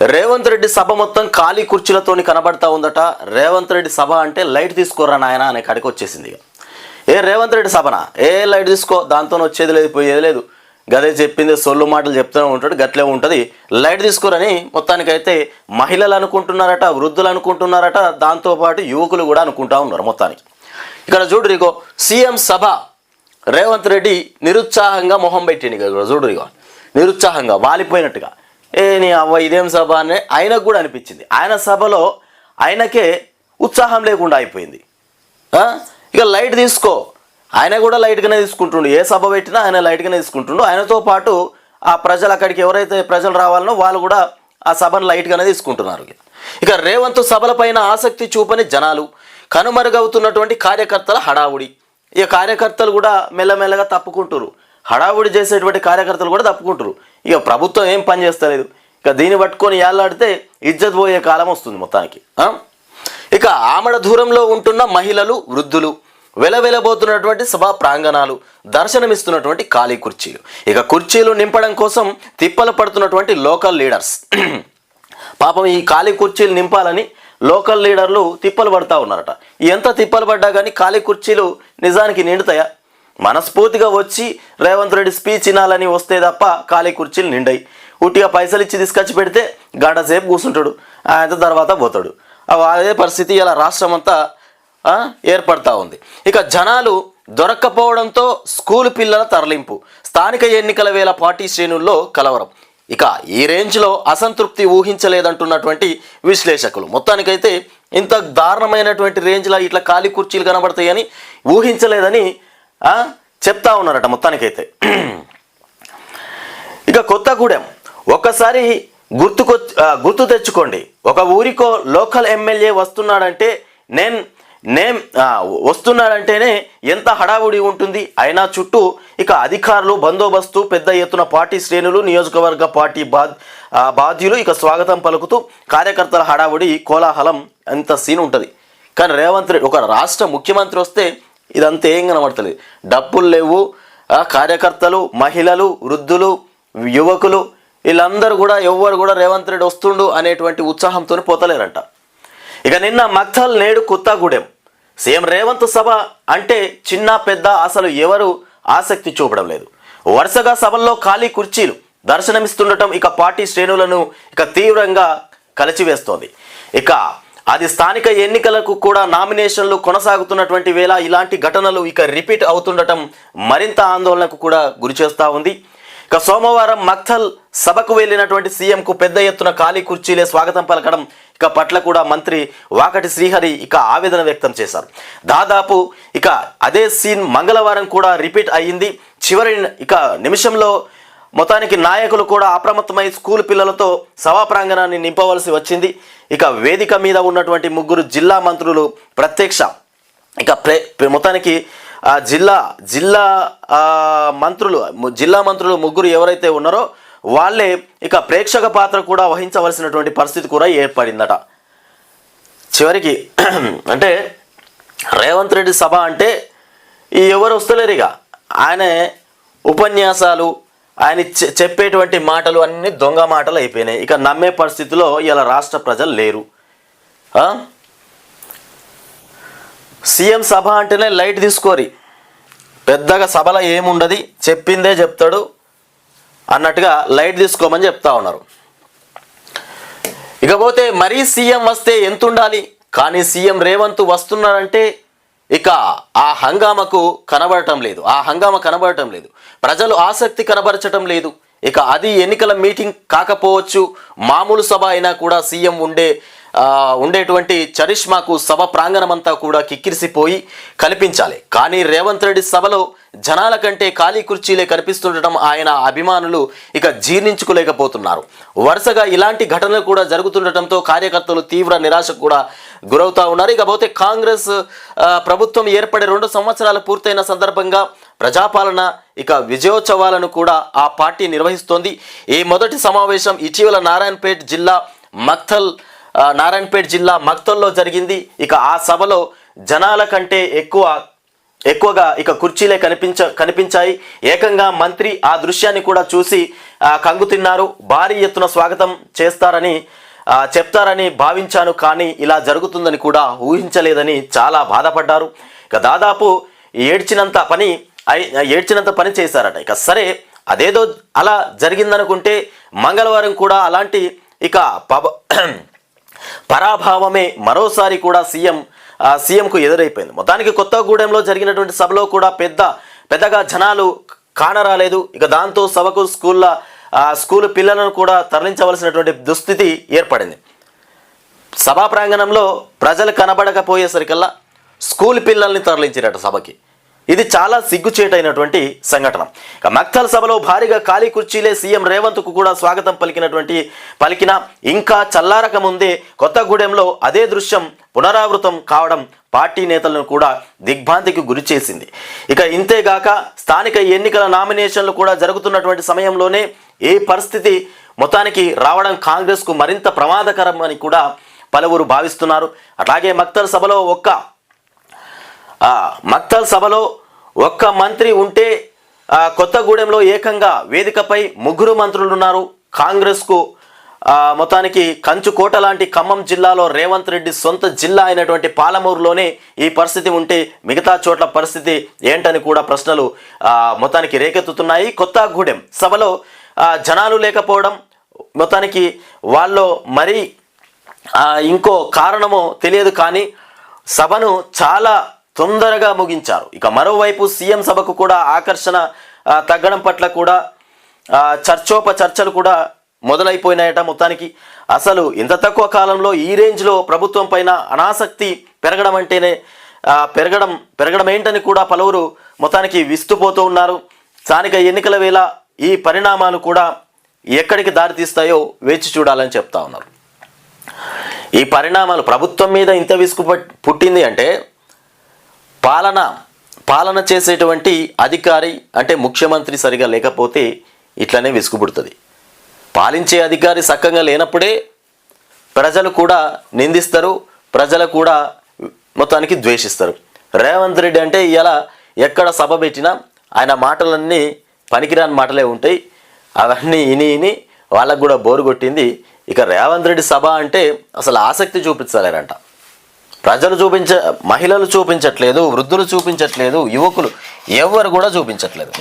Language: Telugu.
రేవంత్ రెడ్డి సభ మొత్తం ఖాళీ కుర్చీలతోని కనబడతా ఉందట. రేవంత్ రెడ్డి సభ అంటే లైట్ తీసుకోరా నాయన అనే కాడికి వచ్చేసింది ఏ రేవంత్ రెడ్డి సభనా? ఏ లైట్ తీసుకో దాంతో వచ్చేది లేదు పోయేది లేదు. గదే చెప్పింది సొల్లు మాటలు చెప్తూనే ఉంటాడు గట్లే ఉంటుంది. లైట్ తీసుకోరని మొత్తానికైతే మహిళలు అనుకుంటున్నారట వృద్ధులు అనుకుంటున్నారట దాంతోపాటు యువకులు కూడా అనుకుంటా ఉన్నారు మొత్తానికి. ఇక్కడ చూడు ఇగో సీఎం సభ రేవంత్ రెడ్డి నిరుత్సాహంగా మొహం పెట్టింది ఇక చూడు ఇగో. నిరుత్సాహంగా వాలిపోయినట్టుగా. ఏ నీ అవ్వ ఇదేం సభ అని ఆయనకు కూడా అనిపించింది. ఆయన సభలో ఆయనకే ఉత్సాహం లేకుండా అయిపోయింది. ఇక లైట్ తీసుకో. ఆయన కూడా లైట్గానే తీసుకుంటుండు. ఏ సభ పెట్టినా ఆయన లైట్గానే తీసుకుంటుండు. ఆయనతో పాటు ఆ ప్రజలు అక్కడికి ఎవరైతే ప్రజలు రావాలనో వాళ్ళు కూడా ఆ సభను లైట్గానే తీసుకుంటున్నారు ఇక. రేవంత్ సభలపైన ఆసక్తి చూపని జనాలు కనుమరుగవుతున్నటువంటి కార్యకర్తల హడావుడి. ఇక కార్యకర్తలు కూడా మెల్లమెల్లగా తప్పుకుంటారు హడావుడి చేసేటువంటి కార్యకర్తలు కూడా తప్పుకుంటారు ఇక ప్రభుత్వం ఏం పని చేస్తలేదు. ఇక దీన్ని పట్టుకొని ఏళ్ళాడితే ఇజ్జత్ పోయే కాలం వస్తుంది మొత్తానికి ఇక ఆమడ దూరంలో ఉంటున్న మహిళలు వృద్ధులు వెలవెలబోతున్నటువంటి సభా ప్రాంగణాలు దర్శనమిస్తున్నటువంటి ఖాళీ కుర్చీలు. ఇక కుర్చీలు నింపడం కోసం తిప్పలు పడుతున్నటువంటి లోకల్ లీడర్స్. పాపం ఈ ఖాళీ కుర్చీలు నింపాలని లోకల్ లీడర్లు తిప్పలు పడతా ఉన్నారట. ఎంత తిప్పలు పడ్డా కానీ ఖాళీ కుర్చీలు నిజానికి నిండుతాయా? మనస్ఫూర్తిగా వచ్చి రేవంత్ రెడ్డి స్పీచ్ వినాలని వస్తే తప్ప ఖాళీ కుర్చీలు నిండాయి. ఉట్టిగా పైసలు ఇచ్చి తీసుకొచ్చి పెడితే గంట సేపు కూర్చుంటాడు. ఆయన తర్వాత పోతాడు. అదే పరిస్థితి ఇలా రాష్ట్రం అంతా ఏర్పడతా ఉంది. ఇక జనాలు దొరక్కపోవడంతో స్కూల్ పిల్లల తరలింపు. స్థానిక ఎన్నికల వేళ పార్టీ శ్రేణుల్లో కలవరం. ఇక ఈ రేంజ్లో అసంతృప్తి ఊహించలేదంటున్నటువంటి విశ్లేషకులు. మొత్తానికైతే ఇంత దారుణమైనటువంటి రేంజ్లో ఇట్లా ఖాళీ కుర్చీలు కనబడతాయని ఊహించలేదని చెప్తా ఉన్నారట మొత్తానికైతే. ఇక కొత్తగూడెం. ఒక్కసారి గుర్తుకొ గుర్తు తెచ్చుకోండి. ఒక ఊరికో లోకల్ ఎమ్మెల్యే వస్తున్నాడంటే నేను నేమ్ వస్తున్నాడంటేనే ఎంత హడావుడి ఉంటుంది. అయినా చుట్టూ ఇక అధికారులు బందోబస్తు పెద్ద ఎత్తున పార్టీ శ్రేణులు నియోజకవర్గ పార్టీ బా బాధ్యులు ఇక స్వాగతం పలుకుతూ కార్యకర్తల హడావుడి కోలాహలం అంత సీన్ ఉంటుంది. కానీ రేవంత్ రెడ్డి ఒక రాష్ట్ర ముఖ్యమంత్రి వస్తే ఇదంతా ఏం కనబడతలేదు. డబ్బులు లేవు కార్యకర్తలు మహిళలు వృద్ధులు యువకులు వీళ్ళందరూ కూడా ఎవ్వరు కూడా రేవంత్ రెడ్డి వస్తుండు అనేటువంటి ఉత్సాహంతో పోతలేరంట. ఇక నిన్న మక్తల్ నేడు కొత్తగూడెం. సీఎం రేవంత్ సభ అంటే చిన్న పెద్ద అసలు ఎవరు ఆసక్తి చూపడం లేదు. వరుసగా సభల్లో ఖాళీ కుర్చీలు దర్శనమిస్తుండటం ఇక పార్టీ శ్రేణులను ఇక తీవ్రంగా కలిచివేస్తోంది. ఇక అది స్థానిక ఎన్నికలకు కూడా నామినేషన్లు కొనసాగుతున్నటువంటి వేళ ఇలాంటి ఘటనలు ఇక రిపీట్ అవుతుండటం మరింత ఆందోళనకు కూడా గురిచేస్తూ ఉంది. ఇక సోమవారం మక్థల్ సభకు వెళ్ళినటువంటి సీఎంకు పెద్ద ఎత్తున ఖాళీ కుర్చీలే స్వాగతం పలకడం ఇక పట్ల కూడా మంత్రి వాకటి శ్రీహరి ఇక ఆవేదన వ్యక్తం చేశారు. దాదాపు ఇక అదే సీన్ మంగళవారం కూడా రిపీట్ అయ్యింది. చివరి ఇక నిమిషంలో మొత్తానికి నాయకులు కూడా అప్రమత్తమై స్కూల్ పిల్లలతో సభా ప్రాంగణాన్ని నింపవలసి వచ్చింది. ఇక వేదిక మీద ఉన్నటువంటి ముగ్గురు జిల్లా మంత్రులు ప్రత్యక్ష. ఇక ప్రే మొత్తానికి ఆ జిల్లా జిల్లా మంత్రులు జిల్లా మంత్రులు ముగ్గురు ఎవరైతే ఉన్నారో వాళ్ళే ఇక ప్రేక్షక పాత్ర కూడా వహించవలసినటువంటి పరిస్థితి కూడా ఏర్పడిందట. చివరికి అంటే రేవంత్ రెడ్డి సభ అంటే ఈ ఎవరు వస్తలేరు ఇక ఆయన ఉపన్యాసాలు ఆయన చె- చెప్పేటువంటి మాటలు అన్నీ దొంగ మాటలు అయిపోయినాయి. ఇక నమ్మే పరిస్థితిలో ఇలా రాష్ట్ర ప్రజలు లేరు. సీఎం సభ అంటేనే లైట్ తీసుకోరి. పెద్దగా సభలో ఏముండదు? చెప్పిందే చెప్తాడు అన్నట్టుగా లైట్ తీసుకోమని చెప్తా ఉన్నారు. ఇకపోతే మరీ సీఎం వస్తే ఎంత ఉండాలి కానీ సీఎం రేవంత్ వస్తున్నారంటే ఇక ఆ హంగామకు కనబడటం లేదు. ఆ హంగామ కనబడటం లేదు. ప్రజలు ఆసక్తి కనబరచటం లేదు. ఇక అది ఎన్నికల మీటింగ్ కాకపోవచ్చు. మామూలు సభ అయినా కూడా సీఎం ఉండే ఉండేటువంటి చరిష్మాకు సభ ప్రాంగణమంతా కూడా కిక్కిరిసిపోయి కల్పించాలి కానీ రేవంత్ రెడ్డి సభలో జనాల కంటే ఖాళీ కుర్చీలే కనిపిస్తుండటం ఆయన అభిమానులు ఇక జీర్ణించుకోలేకపోతున్నారు. వరుసగా ఇలాంటి ఘటనలు కూడా జరుగుతుండటంతో కార్యకర్తలు తీవ్ర నిరాశకు కూడా గురవుతా ఉన్నారు. ఇకపోతే కాంగ్రెస్ ప్రభుత్వం ఏర్పడి రెండు సంవత్సరాలు పూర్తయిన సందర్భంగా ప్రజాపాలన ఇక విజయోత్సవాలను కూడా ఆ పార్టీ నిర్వహిస్తోంది. ఈ మొదటి సమావేశం ఇటీవల నారాయణపేట్ జిల్లా మక్థల్ నారాయణపేట్ జిల్లా మక్తల్లో జరిగింది. ఇక ఆ సభలో జనాల కంటే ఎక్కువ ఎక్కువగా ఇక కుర్చీలే కనిపించ కనిపించాయి. ఏకంగా మంత్రి ఆ దృశ్యాన్ని కూడా చూసి ఆ, కంగు తిన్నారు. భారీ ఎత్తున స్వాగతం చేస్తారని చెప్తారని భావించాను కానీ ఇలా జరుగుతుందని కూడా ఊహించలేదని చాలా బాధపడ్డారు. ఇక దాదాపు ఏడ్చినంత పని ఏడ్చినంత పని చేశారట. ఇక సరే అదేదో అలా జరిగిందనుకుంటే మంగళవారం కూడా అలాంటి ఇక పబ పరాభావమే మరోసారి కూడా సీఎం సీఎంకు ఎదురైపోయింది. మొత్తానికి కొత్తగూడెంలో జరిగినటువంటి సభలో కూడా పెద్ద పెద్దగా జనాలు కానరాలేదు. ఇక దాంతో సభకు స్కూళ్ళ స్కూలు స్కూల్ పిల్లలను కూడా తరలించవలసినటువంటి దుస్థితి ఏర్పడింది. సభా ప్రాంగణంలో ప్రజలు కనబడకపోయేసరికల్లా స్కూల్ పిల్లల్ని తరలించారట సభకి. ఇది చాలా సిగ్గుచేటైనటువంటి సంఘటన. ఇక మక్తల్ సభలో భారీగా ఖాళీ కుర్చీలే సీఎం రేవంత్కు కూడా స్వాగతం పలికినటువంటి పలికిన ఇంకా చల్లారక ముందే కొత్తగూడెంలో అదే దృశ్యం పునరావృతం కావడం పార్టీ నేతలను కూడా దిగ్భ్రాంతికి గురి చేసింది. ఇక ఇంతేగాక స్థానిక ఎన్నికల నామినేషన్లు కూడా జరుగుతున్నటువంటి సమయంలోనే ఏ పరిస్థితి మొత్తానికి రావడం కాంగ్రెస్కు మరింత ప్రమాదకరం అని కూడా పలువురు భావిస్తున్నారు. అలాగే మక్తల్ సభలో ఒక్క మక్తల్ సభలో ఒక్క మంత్రి ఉంటే ఆ, కొత్తగూడెంలో ఏకంగా వేదికపై ముగ్గురు మంత్రులు ఉన్నారు కాంగ్రెస్కు మొత్తానికి కంచుకోట లాంటి ఖమ్మం జిల్లాలో రేవంత్ రెడ్డి సొంత జిల్లా అయినటువంటి పాలమూరులోనే ఈ పరిస్థితి ఉంటే మిగతా చోట్ల పరిస్థితి ఏంటని కూడా ప్రశ్నలు మొత్తానికి రేకెత్తుతున్నాయి. కొత్తగూడెం సభలో జనాలు లేకపోవడం మొత్తానికి వాళ్ళు మరీ ఇంకో కారణమో తెలియదు కానీ సభను చాలా తొందరగా ముగించారు. ఇక మరోవైపు సీఎం సభకు కూడా ఆకర్షణ తగ్గడం పట్ల కూడా చర్చోప చర్చలు కూడా మొదలైపోయినాయట మొత్తానికి. అసలు ఇంత తక్కువ కాలంలో ఈ రేంజ్లో ప్రభుత్వం పైన అనాసక్తి పెరగడం అంటేనే పెరగడం పెరగడం ఏంటని కూడా పలువురు మొత్తానికి విస్తుపోతూ ఉన్నారు. స్థానిక ఎన్నికల వేళ ఈ పరిణామాలు కూడా ఎక్కడికి దారితీస్తాయో వేచి చూడాలని చెప్తా ఉన్నారు. ఈ పరిణామాలు ప్రభుత్వం మీద ఇంత విసుగు పుట్టింది అంటే పాలన పాలన చేసేటువంటి అధికారి అంటే ముఖ్యమంత్రి సరిగా లేకపోతే ఇట్లనే విసుగు పుడుతుంది పాలించే అధికారి సక్కంగా లేనప్పుడే ప్రజలు కూడా నిందిస్తారు ప్రజలు కూడా మొత్తానికి ద్వేషిస్తారు. రేవంత్ రెడ్డి అంటే ఇలా ఎక్కడ సభ పెట్టినా ఆయన మాటలన్నీ పనికిరాని మాటలే ఉంటాయి. అవన్నీ ఇని ఇని వాళ్ళకు కూడా బోరు కొట్టింది. ఇక రేవంత్ రెడ్డి సభ అంటే అసలు ఆసక్తి చూపించలేరంట. ప్రజలు చూపించ మహిళలు చూపించట్లేదు వృద్ధులు చూపించట్లేదు యువకులు ఎవరు కూడా చూపించట్లేదు